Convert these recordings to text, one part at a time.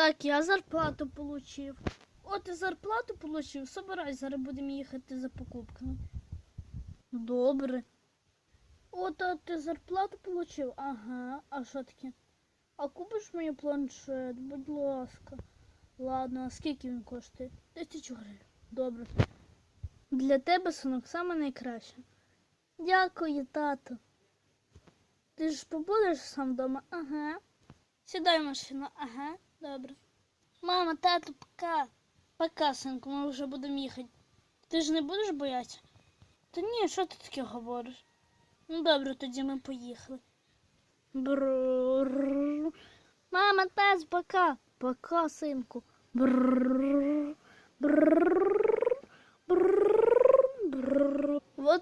Так, я зарплату получив. От і зарплату получив. Собирай, зараз будемо їхати за покупками. Добре. От, а ти зарплату получив? Ага. А що таке? А купиш мені планшет, будь ласка. Ладно, а скільки він коштує? Тисячу гривень. Добре. Для тебе, синок, саме найкраще. Дякую, тато. Ти ж побудеш сам вдома? Ага. Сідай в машину, ага, добре. Мама, тато, пока. Пока, синку, ми вже будемо їхати. Ти ж не будеш боятися? Та ні, що ти таке говориш? Ну добре, тоді ми поїхали. Брррр. Мама, тат, пока. Пока, синку. Брррр.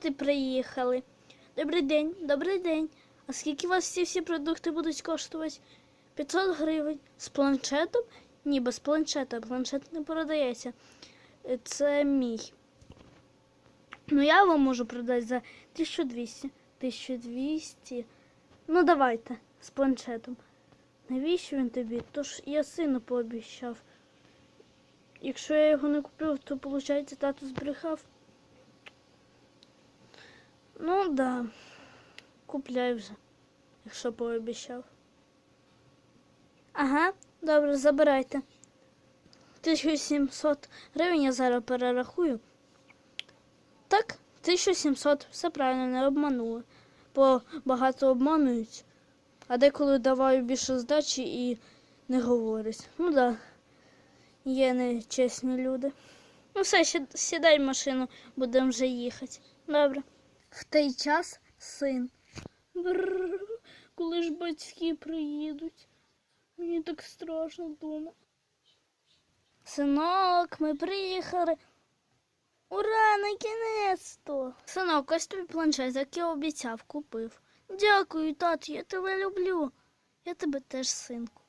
І приїхали. Добрий день, добрий день. А скільки у вас ці всі продукти будуть коштувати? 500 гривень. З планшетом? Ні, без планшета. Планшет не продається. Е, Це мій. Ну, я вам можу продати за 1200. 1200. Ну, давайте, з планшетом. Навіщо він тобі? Тож я сину пообіцяв. Якщо я його не купив, то виходить, тато збрехав. Ну да. Купляй вже, якщо пообіцяв. Ага, добре, забирайте. 1700 гривень я зараз перерахую. Так, 1700, все правильно, не обманули. Бо багато обманують, а деколи даваю більше здачі і не говорять. Ну да, є нечесні люди. Ну все, сі- сідай в машину, будемо вже їхати. Добре. В той час син. Бррр, коли ж батьки приїдуть. Мені так страшно вдома. Синок, ми приїхали. Ура, на кінець-то. Синок, ось тобі планшет, як я обіцяв, купив. Дякую, тату, я тебе люблю. Я тебе теж, синку.